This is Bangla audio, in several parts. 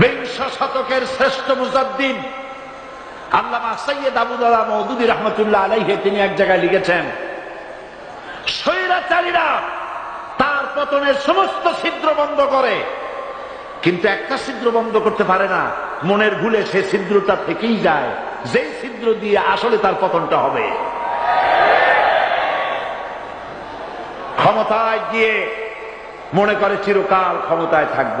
বিংশ শতকের শ্রেষ্ঠ মুজাদ্দিন আল্লামা সৈয়দ আবুদুল্লাহ মৌদুদি রহমতুল্লাহ আলাইহে, তিনি এক জায়গায় লিখেছেন, স্বৈরাচারীরা তার পতনের সমস্ত ছিদ্র বন্ধ করে। কিন্তু একটা ছিদ্র বন্ধ করতে পারে না, মনের ভুলে সে ছিদ্রটা থেকেই যায়, যেই ছিদ্র দিয়ে আসলে তার পতনটা হবে। ক্ষমতায় গিয়ে মনে করে চিরকাল ক্ষমতায় থাকব।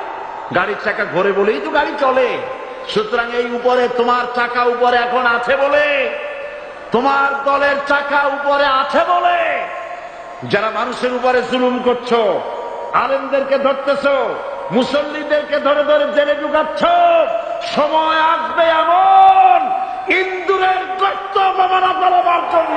গাড়ির চাকা ঘোরে বলেই তো গাড়ি চলে। সুতরাং এই উপরে তোমার চাকা উপরে এখন আছে বলে। তোমার দলের চাকা উপরে আছে বলে। যারা মানুষের উপরে জুলুম করছ, আলেমদেরকে ধরতেছ, মুসল্লিদেরকে ধরে ধরে জেলে ঢুকাচ্ছ, সময় আসবে এমন ইন্দুরের গর্ত অপমানা করাবার জন্য।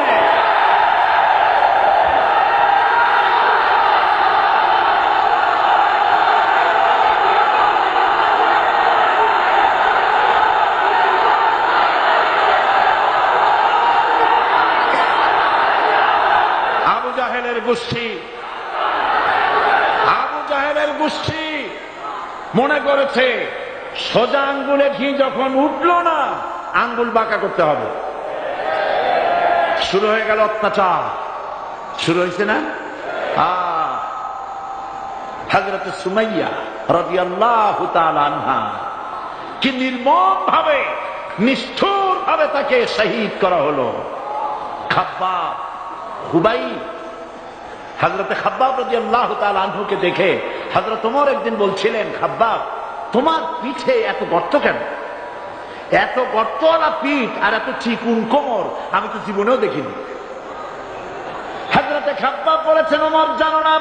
মনে করেছে, সোজা আঙ্গুলে ঘি যখন উঠল না, আঙ্গুল বাঁকা করতে হবে। শুরু হয়ে গেল অত্যাচার। শুরু হয়েছে না? হাজরত সুমাইয়া রবি আল্লাহ কি নির্মম ভাবে নিষ্ঠুর ভাবে তাকে শহীদ করা হলো। খাব্বা হুবাই হজরতে খাব্বাব রাজি আল্লাহ আনহুকে দেখে হজরত তোমার একদিন বলছিলেন, খাব্বাব, তোমার পিঠে এত গর্ত কেন? এত গর্তওয়ালা পিঠ আর এত চিকুন কোমর আমি তো জীবনেও দেখিনি। হজরতে খাব্বাব বলেছেন, ওমর, জানো না,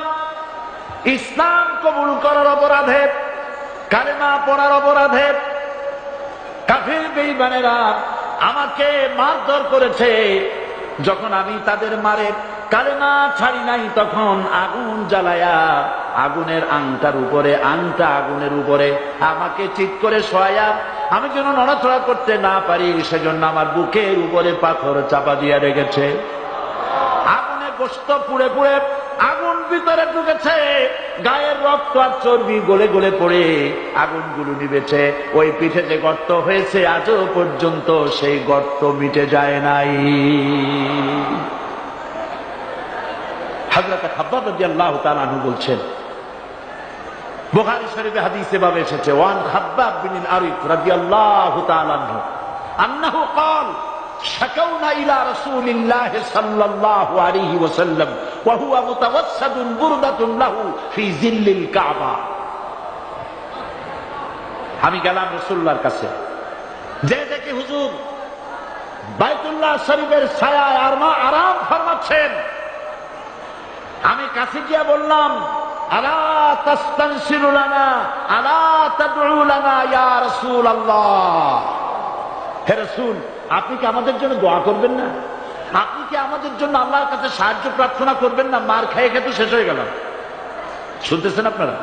ইসলাম কবুল করার অপরাধে, কালেমা পড়ার অপরাধে কাফির বেইমানেরা আমাকে মারধর করেছে। যখন আমি তাদের মারে কালেমা ছাড়ি নাই, তখন আগুন জ্বালায়া আগুনের আংটার উপরে, আংটা আগুনের উপরে। আমাকে ঠিক করে শোয়া আমি যেন নড়াচড়া করতে না পারি, সেজন্য আমার বুকের উপরে পাথর চাপা দিয়া রেখেছে। আগুনে গোস্ত পুড়ে পুড়ে আগুন ভিতরে ঢুকেছে। গায়ের রক্ত আর চর্বি গলে গলে পড়ে আগুনগুলো নিবেছে ওই পিঠে যে গর্ত হয়েছে, আজও পর্যন্ত সেই গর্ত মিটে যায় নাই। হাজরত খাব্বাব রাদিয়াল্লাহু তাআলা আনহু বলছেন বুখারী শরীফে হাদিসে ভাবে এসেছে ওয়ান খাব্বাব বিন আরিফ রাদিয়াল্লাহু তাআলা আনহু আন্নাহু قال شكونا إلى رسول الله صلى الله عليه وسلم وهو متوسد بردة له في ظل الكعبة আমি গেলাম রসুল্লার কাছে যে দেখি হুজুর বাইতুল্লাহ শরীফের ছায়ায় আর মা আরাম ফরমাচ্ছেন আমি কাছে গিয়া বললাম আপনি কি আমাদের জন্য দোয়া করবেন না? আপনি কি আমাদের জন্য আল্লাহর কাছে সাহায্য প্রার্থনা করবেন না? মার খেয়ে খেতে শেষ হয়ে গেল শুনতেছেন আপনারা?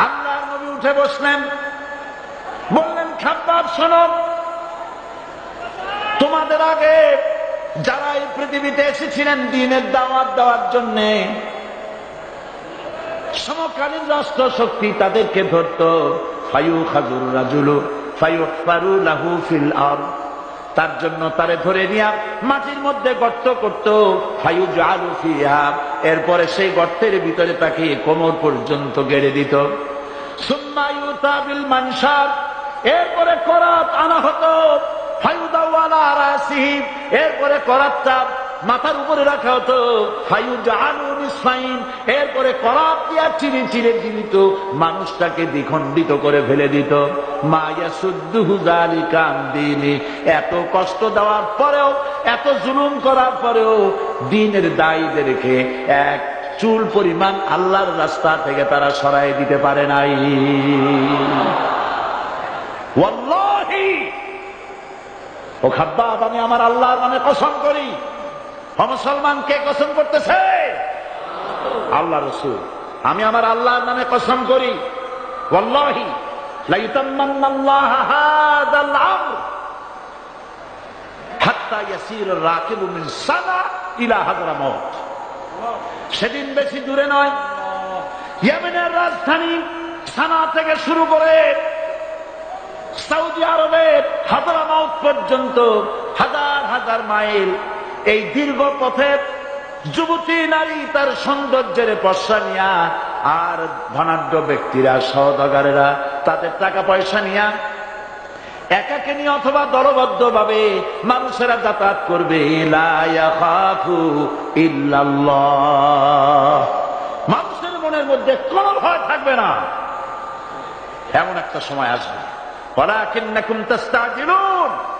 আল্লাহর নবী উঠে বসলেন। বললেন, খাব্বাব, শোনো। তোমাদের আগে যারা এই পৃথিবীতে এসেছিলেন দিনের দাওয়াত দেওয়ার জন্যে সমকালীন রাষ্ট্র শক্তি তাদেরকে ধরত ফায়ু খাজুর রাজুলু ফায়ু লাহু ফিল আর তার জন্য তারে ধরে নিয়া মাটির মধ্যে গর্ত করত ফায়ু জালু ফিহা। এরপরে সেই গর্তের ভিতরে তাকে কোমর পর্যন্ত গেড়ে দিত। সুম্মায়ু তাবিল মানসার। এরপরে করাত আনা হতো, ফায়ুদাওয়ালা রাসিহি এরপরে করাতটা মাথার উপরে রাখা হতো এরপরে করাত দিয়া চিরে চিরে জীবিত মানুষটাকে দ্বিখণ্ডিত করে ফেলে দিত। মায়া সুদ্দুহু জালিকা দিনী এত কষ্ট দেওয়ার পরেও, এত জুলুম করার পরেও দিনের দায়ীদেরকে এক চুল পরিমাণ আল্লাহর রাস্তা থেকে তারা সরাই দিতে পারে নাই। ও খাব্বাব, আমি আমার আল্লাহর নামে কসম করি। ও মুসলমান, কে কসম করতেছে? আল্লাহ রসুল। আমি আমার আল্লাহর নামে কসম করি। সেদিন বেশি দূরে নয় রাজধানী সানা থেকে শুরু করে সৌদি আরবের হাজারামাউত পর্যন্ত হাজার হাজার মাইল এই দীর্ঘ পথে যুবতী নারী তার সৌন্দর্যের পশা নিয়া আর ধনাঢ্য ব্যক্তিরা, সহদগারেরা তাদের টাকা পয়সা নিয়া একাকে নিয়ে অথবা দলবদ্ধ ভাবে মানুষেরা যাতায়াত করবে। মানুষের মনের মধ্যে কোনো ভয় থাকবে না। এমন একটা সময় আসবে। ওয়ালাকিন্নাকুম তাস্তাজিলুন।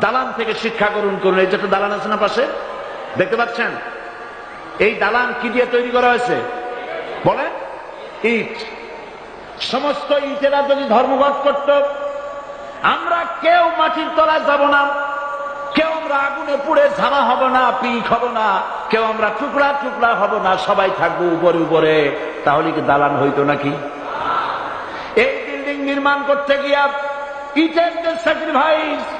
দালান থেকে শিক্ষা গ্রহণ করুন। এই যেটা দালান আছে না পাশে? দেখতে পাচ্ছেন? এই দালান কি দিয়ে তৈরি করা হয়েছে? বলেন। ইট। সমস্ত ইটেরা যদি ধর্মঘট করত আমরা কেউ মাটির তলায় যাব না। কেউ আমরা আগুনে পুড়ে ঝামা হব না, পিক হব না। কেউ আমরা টুকরা টুকরা হব না, সবাই থাকব উপরে উপরে। তাহলে কি দালান হইতো নাকি? এই বিল্ডিং নির্মাণ করতে গিয়া ইটের যে স্যাক্রিফাইস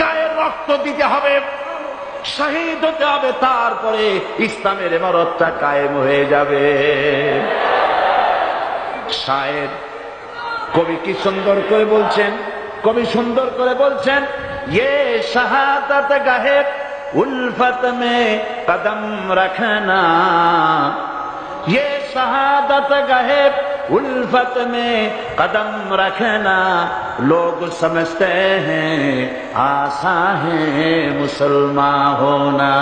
গায়ের রক্ত দিতে হবে শহীদ হতে হবে তারপরে ইসলামের এমারতটা কায়েম হয়ে যাবে শায়ের কবি কি সুন্দর করে বলছেন কবি সুন্দর করে বলছেন ইয়ে শাহাদাত গাহে উলফত মে কদম রাখনা ये शहादत गहे उल्फत में कदम रखना लोग समझते हैं आसा है मुसलमान होना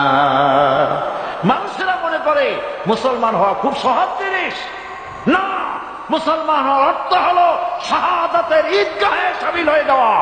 মানুষেরা মনে করে মুসলমান হওয়া খুব সহজ জিনিস না মুসলমান হওয়ার অর্থ হলো শাহাদাতের ঈদগাহে সামিল হয়ে যাওয়া